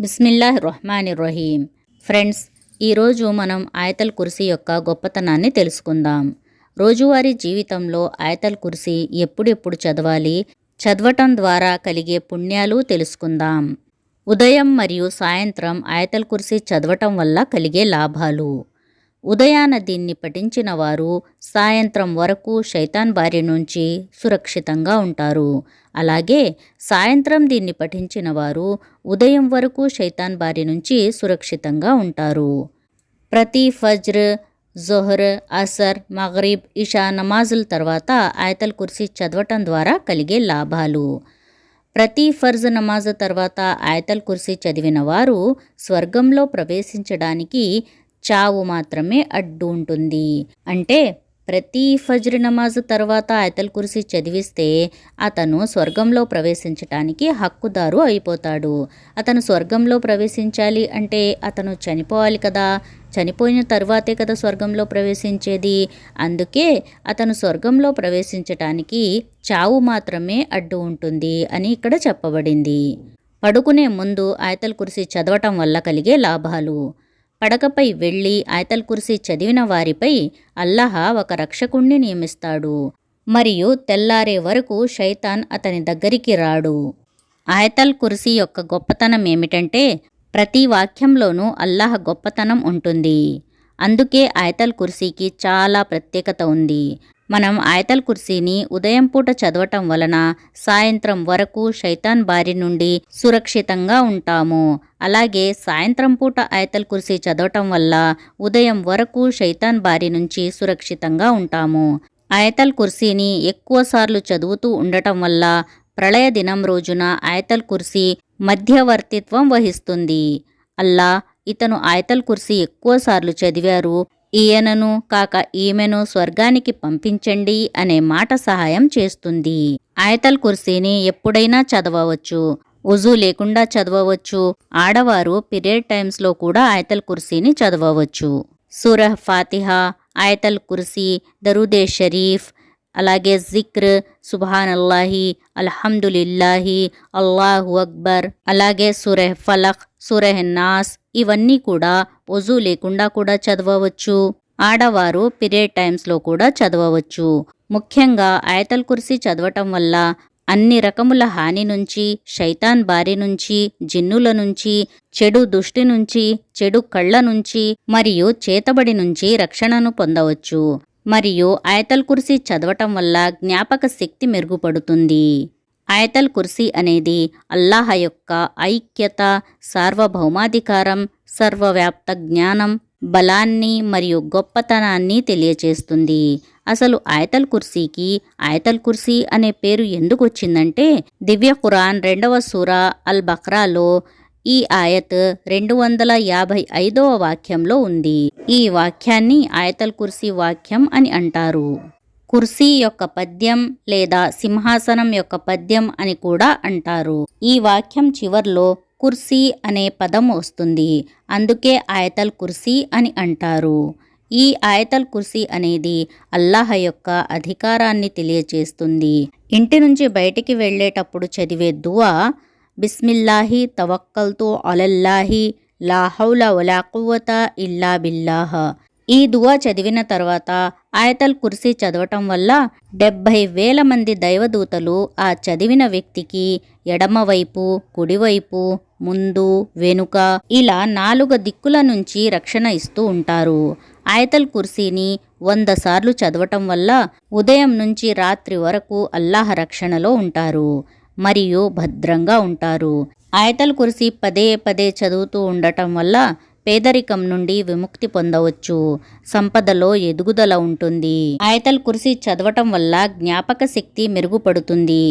Bismillah Rahman Rahim friends ఈరోజు మనం ఆయతల్ కుర్సీ యొక్క గొప్పతనాన్ని తెలుసుకుందాం. రోజువారీ జీవితంలో ఆయతల్ కుర్సీ ఎప్పుడెప్పుడు చదవాలి? చదవటం ద్వారా కలిగే పుణ్యాలు తెలుసుకుందాం. ఉదయం మరియు సాయంత్రం ఆయతల్ కుర్సీ చదవటం వల్ల కలిగే లాభాలు. ఉదయాన దీన్ని పఠించిన వారు సాయంత్రం వరకు శైతాన్ బారి నుంచి సురక్షితంగా ఉంటారు. అలాగే సాయంత్రం దీన్ని పఠించిన వారు ఉదయం వరకు శైతాన్ బారి నుంచి సురక్షితంగా ఉంటారు. ప్రతి ఫజ్ర్ జొహర్ అసర్ మగరీబ్ ఇషా నమాజుల తర్వాత ఆయతల్ కుర్సీ చదవటం ద్వారా కలిగే లాభాలు. ప్రతి ఫర్జ్ నమాజ్ తర్వాత ఆయతల్ కుర్సీ చదివిన వారు స్వర్గంలో ప్రవేశించడానికి చావు మాత్రమే అడ్డు ఉంటుంది. అంటే ప్రతి ఫజ్ర్ నమాజ్ తర్వాత ఆయతల్ కురిసి చదివిస్తే అతను స్వర్గంలో ప్రవేశించటానికి హక్కుదారు అయిపోతాడు. అతను స్వర్గంలో ప్రవేశించాలి అంటే అతను చనిపోవాలి కదా. చనిపోయిన తర్వాతే కదా స్వర్గంలో ప్రవేశించేది. అందుకే అతను స్వర్గంలో ప్రవేశించటానికి చావు మాత్రమే అడ్డు ఉంటుంది అని ఇక్కడ చెప్పబడింది. పడుకునే ముందు ఆయతల్ కురిసి చదవటం వల్ల కలిగే లాభాలు. పడకపై వెళ్ళి ఆయతల్ కుర్సీ చదివిన వారిపై అల్లహ ఒక రక్షకుణ్ణి నియమిస్తాడు. మరియు తెల్లారే వరకు షైతాన్ అతని దగ్గరికి రాడు. ఆయతల్ కుర్సీ యొక్క గొప్పతనం ఏమిటంటే ప్రతి వాక్యంలోనూ అల్లాహ్ గొప్పతనం ఉంటుంది. అందుకే ఆయతల్ కుర్సీకి చాలా ప్రత్యేకత ఉంది. మనం ఆయతల్ కుర్సీని ఉదయం పూట చదవటం వలన సాయంత్రం వరకు శైతాన్ బారి నుండి సురక్షితంగా ఉంటాము. అలాగే సాయంత్రం పూట ఆయతల్ కుర్సీ చదవటం వల్ల ఉదయం వరకు శైతాన్ బారి నుంచి సురక్షితంగా ఉంటాము. ఆయతల్ కుర్సీని ఎక్కువసార్లు చదువుతూ ఉండటం వల్ల ప్రళయ దినం రోజున ఆయతల్ కుర్సీ మధ్యవర్తిత్వం వహిస్తుంది. అల్లా ఇతను ఆయతల్ కుర్సీ ఎక్కువసార్లు చదివారు ఈయనను కాక ఈమెను స్వర్గానికి పంపించండి అనే మాట సహాయం చేస్తుంది. ఆయతల్ కుర్సీని ఎప్పుడైనా చదవవచ్చు. ఉజు లేకుండా చదవవచ్చు. ఆడవారు పీరియడ్ టైమ్స్లో కూడా ఆయతల్ కుర్సీని చదవవచ్చు. సూరహ్ ఫాతిహా ఆయతల్ కుర్సీ దరుదే షరీఫ్ అలాగే జిక్ర్ సుబాన్ అల్లాహి అల్హమ్దులిల్లాహి అల్లాహు అక్బర్ అలాగే సురెహ్ ఫలక్ సురెహ్ నాస్ ఇవన్నీ కూడా వజూ లేకుండా కూడా చదవవచ్చు. ఆడవారు పీరియడ్ టైమ్స్లో కూడా చదవవచ్చు. ముఖ్యంగా ఆయతల్ కుర్సీ చదవటం వల్ల అన్ని రకముల హాని నుంచి శైతాన్ బారి నుంచి జిన్నుల నుంచి చెడు దుష్టి నుంచి చెడు కళ్ళ నుంచి మరియు చేతబడి నుంచి రక్షణను పొందవచ్చు. మరియు ఆయతల్ కుర్సీ చదవటం వల్ల జ్ఞాపక శక్తి మెరుగుపడుతుంది. ఆయతల్ కుర్సీ అనేది అల్లాహ యొక్క ఐక్యత సార్వభౌమాధికారం సర్వవ్యాప్త జ్ఞానం బలాన్ని మరియు గొప్పతనాన్ని తెలియచేస్తుంది. అసలు ఆయతల్ కుర్సీకి ఆయతల్ కుర్సీ అనే పేరు ఎందుకు వచ్చిందంటే దివ్య ఖురాన్ రెండవ సూరా అల్ బక్రాలో ఈ ఆయత్ రెండు వందల యాభై ఐదవ వాక్యంలో ఉంది. ఈ వాక్యాన్ని ఆయతల్ కుర్సీ వాక్యం అని అంటారు. కుర్సీ యొక్క పద్యం లేదా సింహాసనం యొక్క పద్యం అని కూడా అంటారు. ఈ వాక్యం చివర్లో కుర్సీ అనే పదం వస్తుంది. అందుకే ఆయతల్ కుర్సీ అని అంటారు. ఈ ఆయతల్ కుర్సీ అనేది అల్లాహ యొక్క అధికారాన్ని తెలియచేస్తుంది. ఇంటి నుంచి బయటికి వెళ్ళేటప్పుడు చదివే దువా బిస్మిల్లాహి తవక్కల్తో అలల్లాహి లా హౌల వలా కువ్వత ఇల్లా బిల్లాహ. ఈ దువా చదివిన తర్వాత ఆయతల్ కుర్సీ చదవటం వల్ల డెబ్భై వేల మంది దైవదూతలు ఆ చదివిన వ్యక్తికి ఎడమవైపు కుడివైపు ముందు వెనుక ఇలా నాలుగు దిక్కుల నుంచి రక్షణ ఇస్తూ ఉంటారు. ఆయతల్ కుర్సీని వంద సార్లు చదవటం వల్ల ఉదయం నుంచి రాత్రి వరకు అల్లాహ రక్షణలో ఉంటారు. మరియు భద్రంగా ఉంటారు. ఆయతల్ కురిసి పదే పదే చదువుతూ ఉండటం వల్ల పేదరికం నుండి విముక్తి పొందవచ్చు. సంపదలో ఎదుగుదల ఉంటుంది. ఆయతల్ కురిసి చదవటం వల్ల జ్ఞాపక శక్తి మెరుగుపడుతుంది.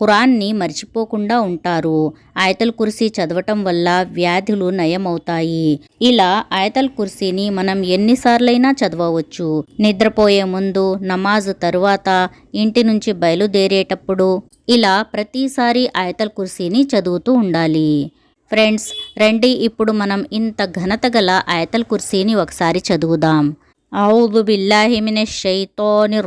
ఖురాన్ని మర్చిపోకుండా ఉంటారు. ఆయతల్ కుర్సీ చదవటం వల్ల వ్యాధులు నయమవుతాయి. ఇలా ఆయతల్ కుర్సీని మనం ఎన్నిసార్లైనా చదవవచ్చు. నిద్రపోయే ముందు నమాజ్ తరువాత ఇంటి నుంచి బయలుదేరేటప్పుడు ఇలా ప్రతిసారి ఆయతల్ కుర్సీని చదువుతూ ఉండాలి. ఫ్రెండ్స్ రండి ఇప్పుడు మనం ఇంత ఘనత గల ఆయతల్ కుర్సీని ఒకసారి చదువుదాం. ఔదు బిల్లాహి షైతోని షైతానిర్